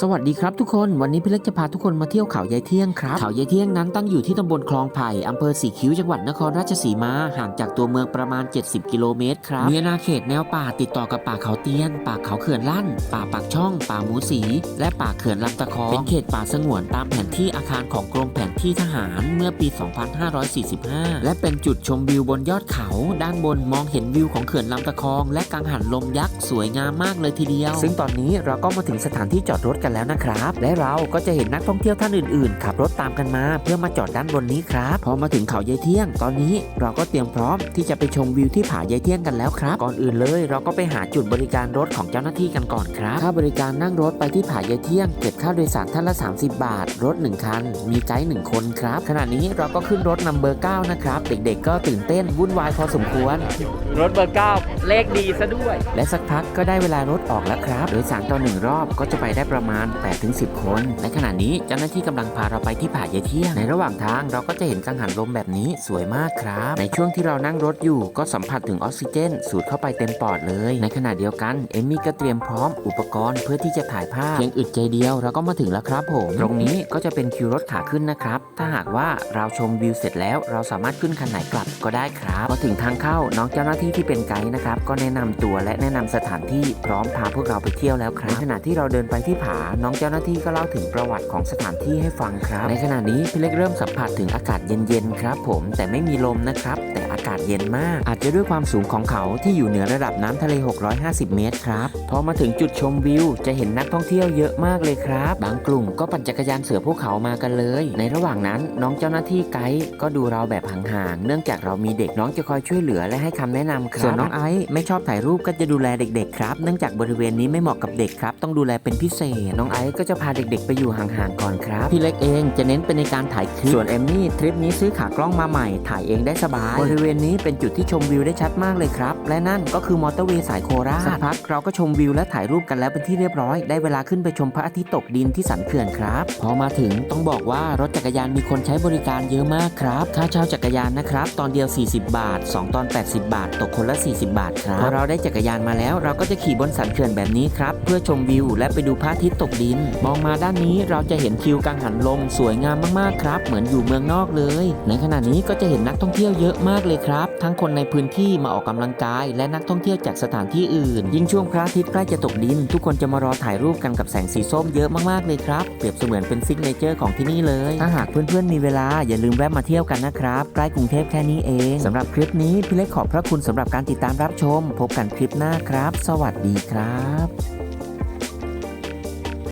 สวัสดีครับทุกคนวันนี้พี่เล็กจะพาทุกคนมาเที่ยวเขายายเที่ยงครับเขายายเที่ยงนั้นตั้งอยู่ที่ตำบลคลองไผ่อำเภอสีคิ้วจังหวัดนครราชสีมาห่างจากตัวเมืองประมาณ 70 กิโลเมตรครับมีอาณาเขตแนวป่าติดต่อกับป่าเขาเตี้ยน ป่าเขาเขื่อนลั่น ป่าปากช่อง ป่าหมูสี และป่าเขื่อนลำตะคองเป็นเขตป่าสงวนตามแผนที่อาคารของกรมแผนที่ทหารเมื่อปี 2545 และเป็นจุดชมวิวบนยอดเขา ด้านบนมองเห็นวิวของเขื่อนลำตะคอง และกังหันลมยักษ์สวยงามมากเลยทีเดียว ซึ่งตอนนี้เราก็มาถึงสถานที่จอดรถกันแล้วนะครับ และเราก็จะเห็นนักท่องเที่ยวท่านอื่นๆ ขับรถตามกันมา เพื่อมาจอดด้านบนนี้ครับ พอมาถึงเขายายเที่ยง ตอนนี้เราก็เตรียมพร้อมที่จะไปชมวิวที่ผายายเที่ยงกันแล้วครับ ก่อนอื่นเลยเราก็ไปหาจุดบริการรถของเจ้าหน้าที่กันก่อนครับค่าบริการนั่งรถไปที่ผายายเที่ยง เก็บค่าโดยสารท่านละ 30 บาท รถ 1 คัน มีไกด์1คนครับขณะนี้เราก็ขึ้นรถนัมเบอร์9นะครับ เด็กๆ ก็ตื่นเต้นวุ่นวายพอสมควร รถเบอร์เก้า เลขดีซะด้วย และสักพักก็ได้เวลารถออกแล้วครับ โดยสารต่อหนึ่งรอบก็จะไปได้ประมาณ8-10 คน ในขณะนี้เจ้าหน้าที่กำลังพาเราไปที่ผายายเที่ยง ในระหว่างทางเราก็จะเห็นกังหันลมแบบนี้สวยมากครับ ในช่วงที่เรานั่งรถอยู่ก็สัมผัสถึงออกซิเจน สูดเข้าไปเต็มปอดเลย ในขณะเดียวกันเอมมี่ก็เตรียมพร้อมอุปกรณ์เพื่อที่จะถ่ายภาพเพียงอึดใจเดียวเราก็มาถึงแล้วครับผมตรงนี้ก็จะเป็นคิวรถขาขึ้นนะครับ ถ้าหากว่าเราชมวิวเสร็จแล้ว เราสามารถขึ้นคันไหนกลับก็ได้ครับพอถึงทางเข้าน้องเจ้าหน้าที่ที่เป็นไกด์นะครับก็แนะนำตัวและแนะนำสถานที่พร้อมพาพวกเราไปเที่ยวแล้วครับในขณะที่เราเดินไปที่ผา น้องเจ้าหน้าที่ก็เล่าถึงประวัติของสถานที่ให้ฟังครับ ในขณะนี้พี่เล็กเริ่มสัมผัสถึงอากาศเย็นๆครับ ผมแต่ไม่มีลมนะครับแต่ากาศเย็นมาก อาจจะด้วยความสูงของเขาที่อยู่เหนือระดับน้ำทะเล 650 เมตรครับ พอมาถึงจุดชมวิว จะเห็นนักท่องเที่ยวเยอะมากเลยครับ บางกลุ่มก็ปั่นจักรยานเสือภูเขามากันเลย ในระหว่างนั้นน้องเจ้าหน้าที่ไกด์ก็ดูเราแบบห่างๆ เนื่องจากเรามีเด็กน้องจะคอยช่วยเหลือและให้คำแนะนำครับ ส่วนน้องไอซ์ไม่ชอบถ่ายรูปก็จะดูแลเด็กๆครับ เนื่องจากบริเวณนี้ไม่เหมาะกับเด็กครับ ต้องดูแลเป็นพิเศษ น้องไอซ์ก็จะพาเด็กๆ ไปอยู่ห่างๆ ก่อนครับ พี่เล็กเองจะเน้นเป็นในการถ่ายคลิป ส่วนเอมมี่ทริปนี้ซื้อขากล้องมาใหม่ถ่ายเองได้สบายบริเวณนี้เป็นจุดที่ชมวิวได้ชัดมากเลยครับ และนั่นก็คือมอเตอร์เวย์สายโคราชสักพักเราก็ชมวิวและถ่ายรูปกันแล้วเป็นที่เรียบร้อย ได้เวลาขึ้นไปชมพระอาทิตย์ตกดินที่สันเขื่อนครับ พอมาถึงต้องบอกว่ารถจักรยานมีคนใช้บริการเยอะมากครับ ค่าเช่าจักรยานนะครับ ตอนเดียว 40 บาท 2 ตอน 80 บาท ตกคนละ 40 บาทครับพอเราได้จักรยานมาแล้ว เราก็จะขี่บนสันเขื่อนแบบนี้ครับ เพื่อชมวิว และไปดูพระอาทิตย์ตกดิน มองมาด้านนี้เราจะเห็นทิวกังหันลมสวยงามมากๆครับ เหมือนอยู่เมืองนอกเลย ในขณะนี้ก็จะเห็นนักท่องเที่ยวเยอะมากเลยครับ ทั้งคนในพื้นที่มาออกกำลังกาย และนักท่องเที่ยวจากสถานที่อื่น ยิ่งช่วงพระอาทิตย์ใกล้จะตกดิน ทุกคนจะมารอถ่ายรูปกันกับแสงสีส้มเยอะมากๆเลยครับ เปรียบเสมือนเป็นซิกเนเจอร์ของที่นี่เลย ถ้าหากเพื่อนๆมีเวลาอย่าลืมแวะมาเที่ยวกันนะครับ ใกล้กรุงเทพแค่นี้เองสำหรับคลิปนี้พี่เล็กขอบพระคุณสำหรับการติดตามรับชม พบกันคลิปหน้าครับ สวัสดีครับ